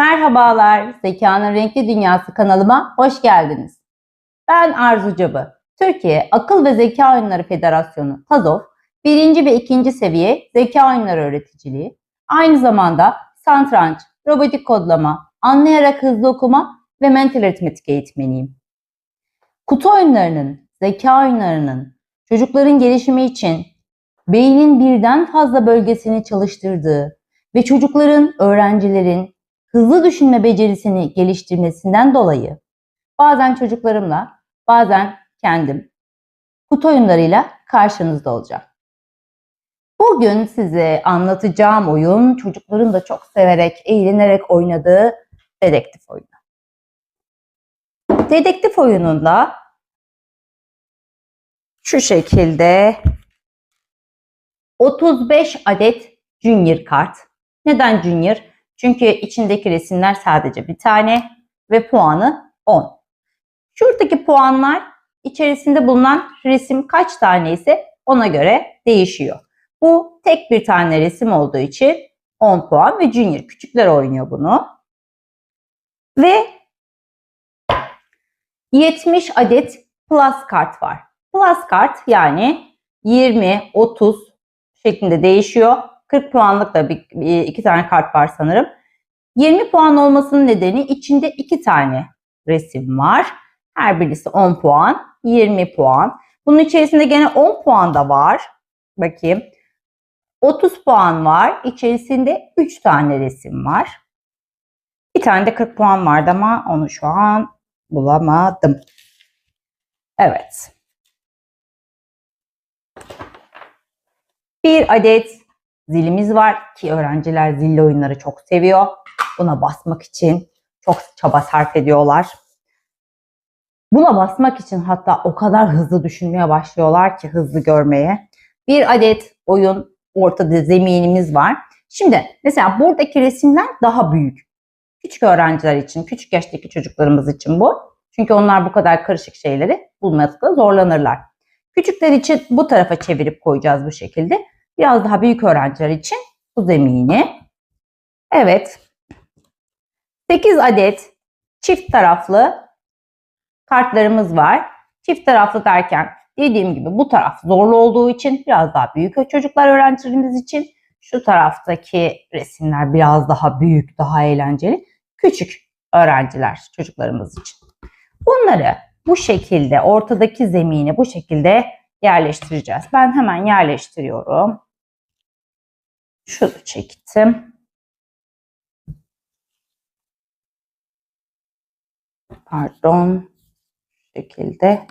Merhabalar, Zekanın Renkli Dünyası kanalıma hoş geldiniz. Ben Arzu Cabı. Türkiye Akıl ve Zeka Oyunları Federasyonu TAZOF, birinci ve ikinci seviye zeka oyunları öğreticiliği, aynı zamanda santranç, robotik kodlama, anlayarak hızlı okuma ve mental aritmetik eğitmeniyim. Kutu oyunlarının, zeka oyunlarının çocukların gelişimi için beynin birden fazla bölgesini çalıştırdığı ve çocukların, öğrencilerin hızlı düşünme becerisini geliştirmesinden dolayı bazen çocuklarımla, bazen kendim kutu oyunlarıyla karşınızda olacağım. Bugün size anlatacağım oyun çocukların da çok severek, eğlenerek oynadığı dedektif oyunu. Dedektif oyununda şu şekilde 35 adet Junior kart. Neden Junior? Çünkü içindeki resimler sadece bir tane ve puanı 10. Şuradaki puanlar içerisinde bulunan resim kaç tane ise ona göre değişiyor. Bu tek bir tane resim olduğu için 10 puan ve Junior küçükler oynuyor bunu. Ve 70 adet plus kart var. Plus kart yani 20, 30 şeklinde değişiyor. 40 puanlık da bir, iki tane kart var sanırım. 20 puan olmasının nedeni içinde iki tane resim var. Her birisi 10 puan, 20 puan. Bunun içerisinde gene 10 puan da var. Bakayım. 30 puan var. İçerisinde 3 tane resim var. Bir tane de 40 puan vardı ama onu şu an bulamadım. Evet. Bir adet zilimiz var ki öğrenciler zilli oyunları çok seviyor. Buna basmak için çok çaba sarf ediyorlar. Buna basmak için hatta o kadar hızlı düşünmeye başlıyorlar ki hızlı görmeye. Bir adet oyun ortada zeminimiz var. Şimdi mesela buradaki resimler daha büyük. Küçük öğrenciler için, küçük yaştaki çocuklarımız için bu. Çünkü onlar bu kadar karışık şeyleri bulmakta zorlanırlar. Küçükler için bu tarafa çevirip koyacağız bu şekilde. Biraz daha büyük öğrenciler için bu zemini. Evet. 8 adet çift taraflı kartlarımız var. Çift taraflı derken dediğim gibi bu taraf zorlu olduğu için biraz daha büyük çocuklar öğrencilerimiz için şu taraftaki resimler biraz daha büyük, daha eğlenceli. Küçük öğrenciler çocuklarımız için. Bunları bu şekilde ortadaki zemini bu şekilde yerleştireceğiz. Ben hemen yerleştiriyorum. Şunu çektim. Pardon. Şu şekilde.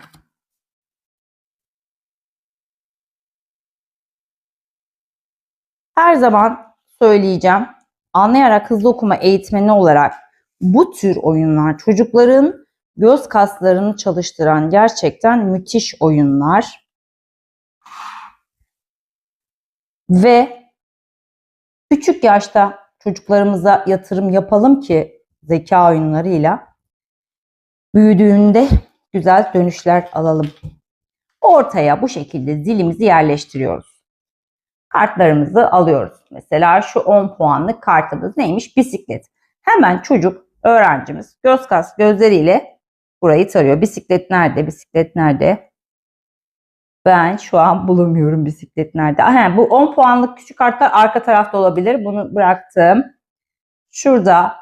Her zaman söyleyeceğim. Anlayarak hızlı okuma eğitmeni olarak bu tür oyunlar çocukların göz kaslarını çalıştıran gerçekten müthiş oyunlar. Ve küçük yaşta çocuklarımıza yatırım yapalım ki zeka oyunlarıyla büyüdüğünde güzel dönüşler alalım. Ortaya bu şekilde zilimizi yerleştiriyoruz. Kartlarımızı alıyoruz. Mesela şu 10 puanlık kartımız neymiş? Bisiklet. Hemen çocuk, öğrencimiz göz kas gözleriyle burayı tarıyor. Bisiklet nerede? Bisiklet nerede? Ben şu an bulamıyorum bisiklet nerede. Aha, bu 10 puanlık küçük kartlar arka tarafta olabilir. Bunu bıraktım. Şurada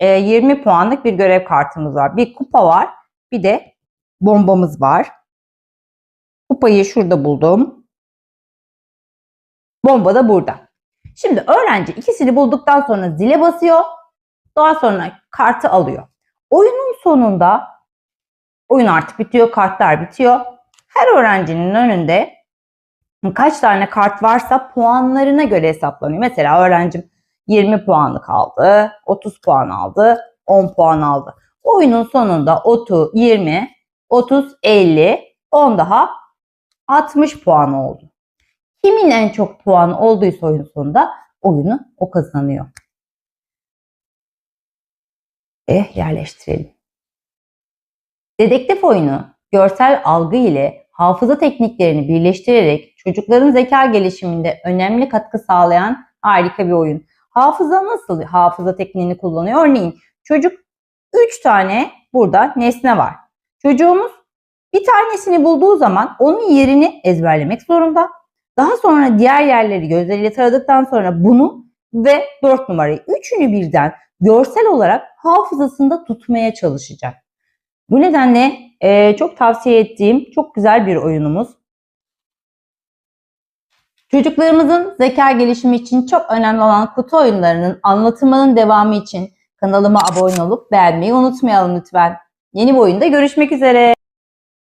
e, 20 puanlık bir görev kartımız var. Bir kupa var. Bir de bombamız var. Kupayı şurada buldum. Bomba da burada. Şimdi öğrenci ikisini bulduktan sonra zile basıyor. Daha sonra kartı alıyor. Oyunun sonunda oyun artık bitiyor, kartlar bitiyor. Her öğrencinin önünde kaç tane kart varsa puanlarına göre hesaplanıyor. Mesela öğrencim 20 puanlık aldı, 30 puan aldı, 10 puan aldı. oyunun sonunda 30, 20, 30, 50, 10 daha 60 puan oldu. Kimin en çok puan olduysa oyun sonunda oyunu o kazanıyor. Eh yerleştirelim. Dedektif oyunu görsel algı ile hafıza tekniklerini birleştirerek çocukların zeka gelişiminde önemli katkı sağlayan harika bir oyun. Hafıza nasıl hafıza tekniğini kullanıyor? Örneğin çocuk 3 tane burada nesne var. Çocuğumuz bir tanesini bulduğu zaman onun yerini ezberlemek zorunda. Daha sonra diğer yerleri gözleriyle taradıktan sonra bunu ve 4 numarayı üçünü birden görsel olarak hafızasında tutmaya çalışacak. Bu nedenle e, çok tavsiye ettiğim çok güzel bir oyunumuz. Çocuklarımızın zeka gelişimi için çok önemli olan kutu oyunlarının anlatımının devamı için kanalıma abone olup beğenmeyi unutmayalım lütfen. Yeni bir oyunda görüşmek üzere.